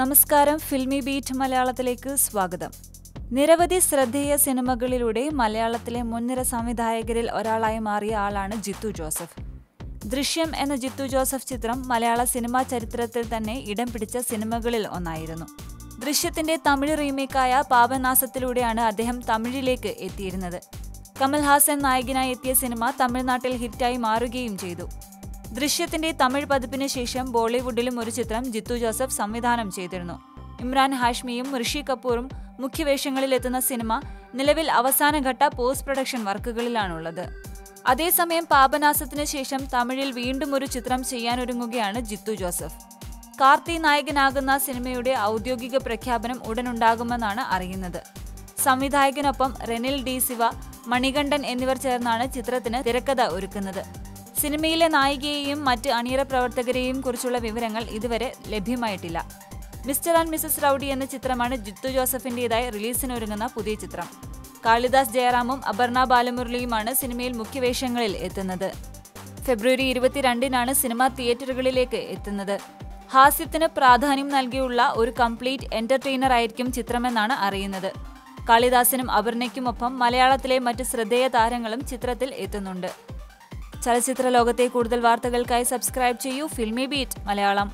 നമസ്കാരം filmy beat മലയാളത്തിലേക്ക് സ്വാഗതം. നിരവധി ശ്രദ്ധേയ സിനിമകളിലൂടെ മലയാളത്തിലെ മുൻനിര സംവിധായകരിൽ ഒരാളായി മാറിയ ആളാണ് ജിത്തു ജോസഫ്. ദൃശ്യം എന്ന ജിത്തു ജോസഫ് ചിത്രം മലയാള സിനിമാ ചരിത്രത്തിൽ തന്നെ ഇടം പിടിച്ച സിനിമകളിൽ ഒന്നായിരുന്നു. ദൃശ്യത്തിന്റെ തമിഴ് റീമേക്കായ പാപനാസത്തിലൂടെയാണ് അദ്ദേഹം തമിഴിലേക്ക് എത്തിയിരുന്നത്. കമൽഹാസൻ നായകനായി എത്തിയ സിനിമ തമിഴ്നാട്ടിൽ ഹിറ്റായി മാറുകയും ചെയ്തു. ദൃശ്യത്തിന്റെ തമിഴ് പതിപ്പിന് ശേഷം ബോളിവുഡിലും ഒരു ചിത്രം ജിത്തു ജോസഫ് സംവിധാനം ചെയ്തിരുന്നു. ഇമ്രാൻ ഹാഷ്മിയും ഋഷി കപൂറും മുഖ്യവേഷങ്ങളിലെത്തുന്ന സിനിമ നിലവിൽ അവസാനഘട്ട പോസ്റ്റ് പ്രൊഡക്ഷൻ വർക്കുകളിലാണുള്ളത്. അതേസമയം പാപനാസത്തിന് ശേഷം തമിഴിൽ വീണ്ടും ഒരു ചിത്രം ചെയ്യാനൊരുങ്ങുകയാണ് ജിത്തു ജോസഫ്. കാർത്തി നായകനാകുന്ന സിനിമയുടെ ഔദ്യോഗിക പ്രഖ്യാപനം ഉടനുണ്ടാകുമെന്നാണ് അറിയുന്നത്. സംവിധായകനൊപ്പം റെനിൽ ഡി ശിവ മണികണ്ഠൻ എന്നിവർ ചേർന്നാണ് ചിത്രത്തിന് തിരക്കഥ ഒരുക്കുന്നത്. സിനിമയിലെ നായികയെയും മറ്റ് അണിയറ പ്രവർത്തകരെയും കുറിച്ചുള്ള വിവരങ്ങൾ ഇതുവരെ ലഭ്യമായിട്ടില്ല. മിസ്റ്റർ ആൻഡ് മിസസ് റൌഡി എന്ന ചിത്രമാണ് ജിത്തു ജോസഫിന്റെതായി റിലീസിനൊരുങ്ങുന്ന പുതിയ ചിത്രം. കാളിദാസ് ജയറാമും അപർണ ബാലമുരളിയുമാണ് സിനിമയിൽ മുഖ്യവേഷങ്ങളിൽ എത്തുന്നത്. ഫെബ്രുവരി ഇരുപത്തിരണ്ടിനാണ് സിനിമ തിയേറ്ററുകളിലേക്ക് എത്തുന്നത്. ഹാസ്യത്തിന് പ്രാധാന്യം നൽകിയുള്ള ഒരു കംപ്ലീറ്റ് എന്റർടൈനർ ആയിരിക്കും ചിത്രമെന്നാണ് അറിയുന്നത്. കാളിദാസിനും അപർണയ്ക്കുമൊപ്പം മലയാളത്തിലെ മറ്റ് ശ്രദ്ധേയ താരങ്ങളും ചിത്രത്തിൽ എത്തുന്നുണ്ട്. ചലച്ചിത്ര ലോകത്തെ കൂടുതൽ വാർത്തകൾക്കായി സബ്സ്ക്രൈബ് ചെയ്യൂ ഫിൽമി ബീറ്റ് മലയാളം